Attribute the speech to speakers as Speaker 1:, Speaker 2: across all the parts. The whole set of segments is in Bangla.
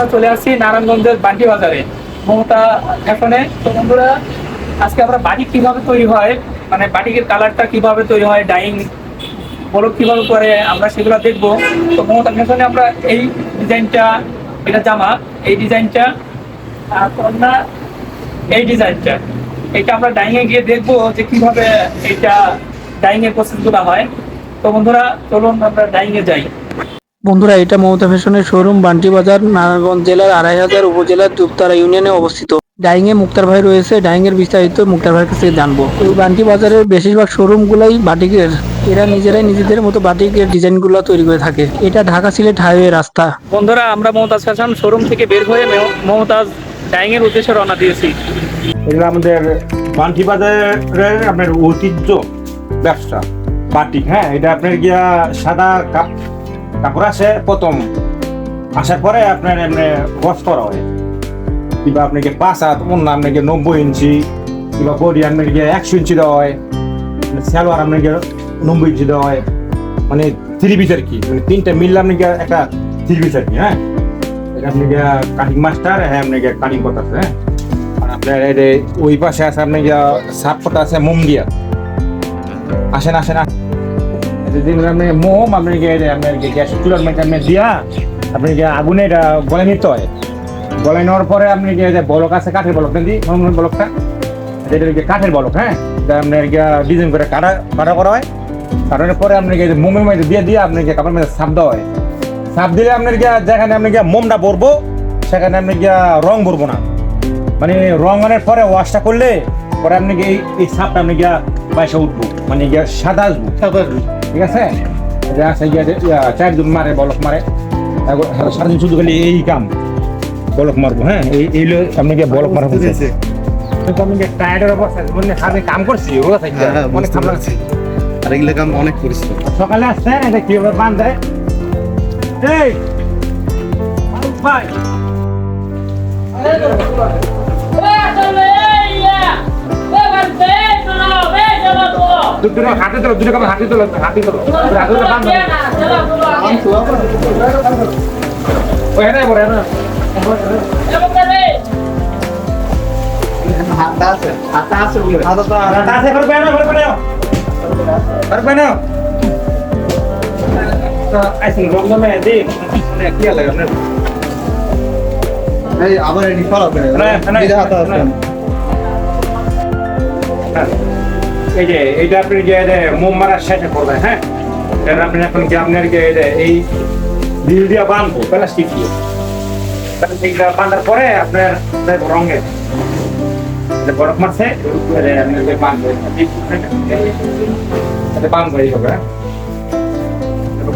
Speaker 1: আমরা চলে আসছি নারায়ণগঞ্জের বান্টি বাজারে। মমতা এখানে তো বন্ধুরা, আজকে আমরা বাটিক কীভাবে তৈরি হয় মানে বাটিকের কালারটা কীভাবে তৈরি হয়, ডাইং বলক কীভাবে করে, আমরা সেগুলো দেখব। তো মমতা ফ্যাশনে আমরা এই ডিজাইনটা, এটা জামা, এই ডিজাইনটা কন্যা, এই ডিজাইনটা। এটা আমরা ডাইংয়ে গিয়ে দেখব যে কীভাবে এটা ডাইং এর প্রসেসগুলো হয়। তো বন্ধুরা, চলুন আমরা ডাইংয়ে যাই।
Speaker 2: বন্ধুরা এটা মমতা ফ্যাশনের শোরুম বান্টি বাজার নারায়ণগঞ্জ জেলার আড়াই হাজার উপজেলার দুপতারা ইউনিয়নে অবস্থিত। ডাইং এ মুক্তার ভাই রয়েছে ডাইং এর বিস্তারিত মুক্তার ভাইয়ের কাছে জানব। এই বান্টি বাজারের বেশিরভাগ শোরুম গুলাই বাটিকের। এরা নিজেরাই নিজেদের মতো বাটিকের ডিজাইনগুলো তৈরি করে থাকে। এটা ঢাকা সিলেট হাইওয়ে রাস্তা।
Speaker 1: বন্ধুরা আমরা মমতাজ ফ্যাশন শোরুম থেকে বের হয়ে মমতাজ ডাইং এর উদ্দেশ্যে রওনা দিয়েছি।
Speaker 3: এগুলো আমাদের বান্টি বাজারের আপনার ঐতিহ্য ব্যবসা। বাটিক হ্যাঁ এটা আপনার গিয়া সাদা কাপ কাপড় আসে প্রথম। আসার পরে আপনার এমনি গস করা হয়। কিংবা আপনাকে পাঁচ হাত অন্য আপনাকে নব্বই ইঞ্চি কিংবা বডি আপনাকে একশো ইঞ্চি দেওয়া হয়। সালোয়ার আপনাকে নব্বই ইঞ্চি দেওয়া হয়। মানে থ্রি পিস আর কি। মানে তিনটা মিললে আপনাকে একটা থ্রি পিস আর কি হ্যাঁ? এটা আপনাকে কাটিং মাস্টার হ্যাঁ আপনাকে কাটিং করতে আছে হ্যাঁ? আর আপনার ওই পাশে আছে আপনার গিয়া সাপ পাতা আছে মোম দিয়া। আসেন আসেন আসেন। এই যে আপনি মোম আপনি আপনার গিয়ে গ্যাস চুলার মধ্যে আপনি দিয়া আপনি আগুনে এটা গলে নিতে হয় গলে নেওয়ার পরে আপনি বলক আছে কাঠের বলক মোম বলকটা এটা কাঠের বলক হ্যাঁ আপনার ডিজাইন করে কাটা কাটা করা হয় কাটানোর পরে আপনি গিয়ে মোমের মধ্যে দিয়ে দিয়ে আপনি গিয়ে কাপড়ের মধ্যে সাপ দেওয়া হয় সাপ দিলে আপনার গিয়া যেখানে আপনি গিয়া মোমটা ভরবো সেখানে আপনি গিয়া রং ভরবো না মানে রঙের পরে ওয়াশটা করলে পরে আপনি এই- সাপটা আপনি গিয়া পয়সা উঠবো মানে গিয়া সাদা আসব সাদা আসব ঠিক আছে? আছে গিয়া যে, চার দিন মারে বলক মারে। সারাদিন শুধু খালি এই কাম বলক মারবো হ্যাঁ? এই এই আপনি গিয়ে বলক মারবো কিন্তু আমি গিয়ে টায়ার্ডের অবস্থা মানে সারাদিন কাম করছি
Speaker 4: হ্যাঁ, হ্যাঁ,
Speaker 3: অনেক কাম লাগছে।
Speaker 4: আর এগুলো কাম অনেক পরিশ্রম।
Speaker 3: সকালে আসছে এটা কীভাবে বান্ধে এই! ভাই। দুটো হাতে তোলো দুটো কাপড় হাতে তোলো হাতে তোলো। হাতে তোলো ওই হ্যাঁ বড় হ্যাঁ রাতা আছে করে বেনো করে বেনো করে বেনো তো আইসিং রং মে দি কি লাগে না
Speaker 4: এই আবার এটি ফলাবে নিজে হাতে আছে।
Speaker 3: এই যে এইটা আপনি যে এই যে মোম মারা শেষে করবেন হ্যাঁ? এটা আপনি এখন কি আপনার যে এই যে, এই ডিল দিয়ে বাঁধবো প্লাস্টিক দিয়ে। প্লাস্টিকটা বাঁধার পরে আপনার আপনার রঙে। এটা বরফ মারছে এটা আপনি যে বাঁধবো এটা বাঁধবো এইভাবে হ্যাঁ?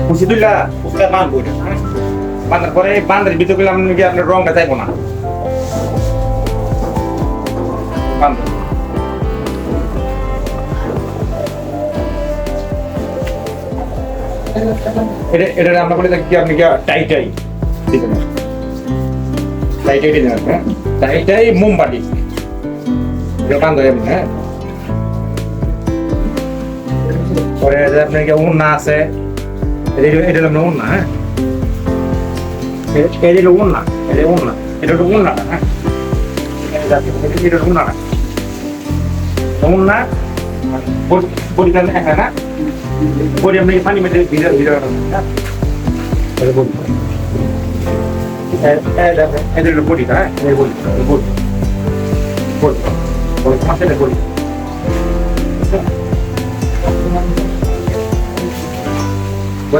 Speaker 3: খুশি তুললা খুশিটা বাঁধবো এটা হ্যাঁ? বাঁধার পরে এই বাঁধার ভিতরে গেলে আপনি কি আপনার রঙটা যাইবো না। বাঁধবো এটা এটা আমরা বলি কি আপনি কি টাই টাই আছে টাই টাই দিন হ্যাঁ? টাই টাই মোমবাতি। এটা বান্ধ হয়ে হ্যাঁ? পরে আপনার কি উন্না আছে, এটা আপনার উন্না হ্যাঁ? এটা উন্না এটা উন্না, এটা হলো উন্না হ্যাঁ? এটা হ্যাঁ? না বডি আপনি পানি মেটে ভিতরে হ্যাঁ এটা এটা এটা এটা হ্যাঁ এটা বডি বডি বডি বডি পাশে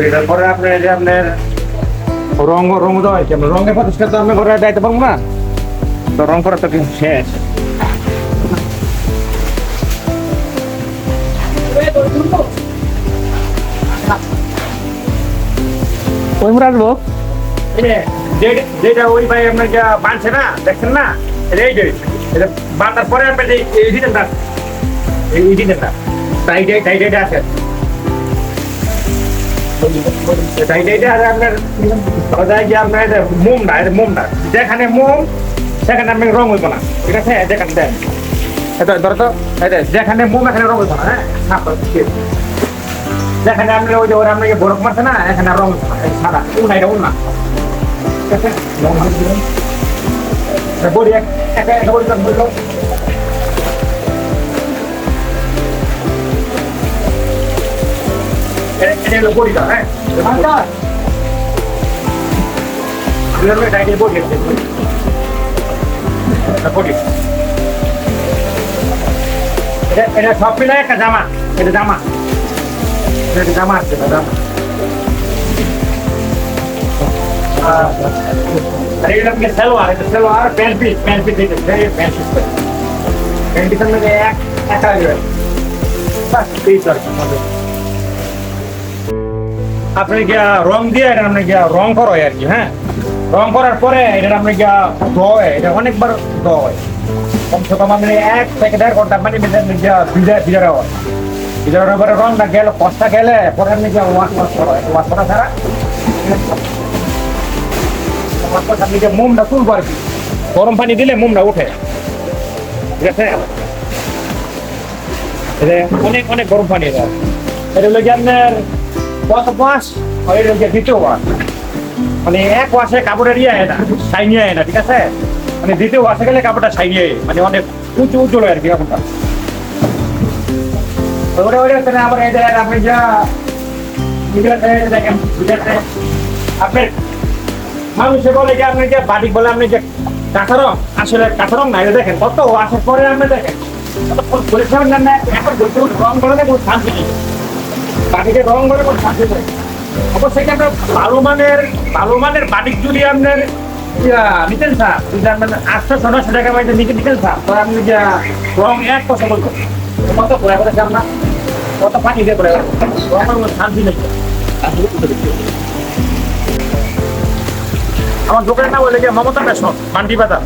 Speaker 3: এটা পরে আপনি এই যে আপনার রং রং দেওয়া হয়েছে আপনার রঙের প্রতিষ্ঠা তো আমি ঘরে যাইতে পারব না তো রং করা তো কিন্তু শেষ
Speaker 1: ওই
Speaker 3: এই যে- যেটা ওই ভাই আপনার যা বাঁধছে না, দেখছেন না? এই যে এটা বাঁধার পরে আপনার যে এই ডিজাইনটা এই ডিজাইনটা টাইটাই টাইটাইটা আছে। টাইটাইটা আছে যেখানে মোম, সেখানে আপনার রং হইব না। ঠিক আছে? যেখানে দেন। ধরো তো এটা যেখানে মোম, এখানে রং হইব না হ্যাঁ। যেখানে আপনি ওই যে ওরা আপনাকে বরফ মারছে না এখানে রং না, সাদা। উনা এটা উনা আছে বড়ি এক একা একা বড়ি কাট বড়ি এটা বড়িটা হ্যাঁ? বড়ি বডি। এটা সব মিলে একটা জামা এটা জামা। জামা আছে, জামা। আর এটা কি সালোয়ার, এটা সালোয়ার প্যান্ট পিস প্যান্ট। আপনি গিয়া রং দিয়ে এটা আপনি গিয়া রং করো আর কি হ্যাঁ? রং করার পরে এটা আপনি গিয়া ধোয়, এটা অনেকবার ধোয়। কমসে কম আপনি এক থেকে দেড় ঘণ্টা মানে গিয়া ভিজা ভিজারা হয়। গেল গেলে করা করা গরম পানি দিলে মোমটা উঠে। ঠিক আছে? অনেক অনেক গরম পানি এটা এটা হলো আপনার ওয়াশ আর এটা মানে এক ওয়াশে কাপড়ের ইয়ে না শাইনি হয় না, ঠিক আছে? মানে দ্বিতীয় ওয়াশে গেলে কাপড়টা শাইনি হয় মানে অনেক উঁচু উঁচু হয় আর কি কাপড়টা ওটা ওটা না আবার যা বুঝাতে দেখেন আপনার বলে যে আপনি যে বাড়ি বলে যে কাঁচা রং আসলে দেখেন কত আসার পরে আপনি দেখেন পরিষ্কার না শান্তি নেই কোনো শান্তি নেই অবশ্যই আমরা ভালো মানের ভালো মানের যদি আপনার নিতেন স্যার আপনার আটশো ছশো টাকা নিতে নিতেন স্যার যে রং এক কথা আমার দোকানের নাম গিয়ে মমতা ফ্যাশন মান্ডি বাজার।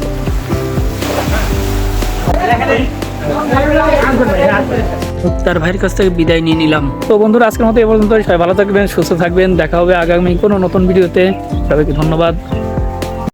Speaker 2: মুক্তার ভাইয়ের কাছ থেকে বিদায় নিয়ে নিলাম।
Speaker 1: তো বন্ধুরা, আজকের মতো এ পর্যন্ত সবাই ভালো থাকবেন, সুস্থ থাকবেন। দেখা হবে আগামী কোনো নতুন ভিডিওতে। সবাইকে ধন্যবাদ।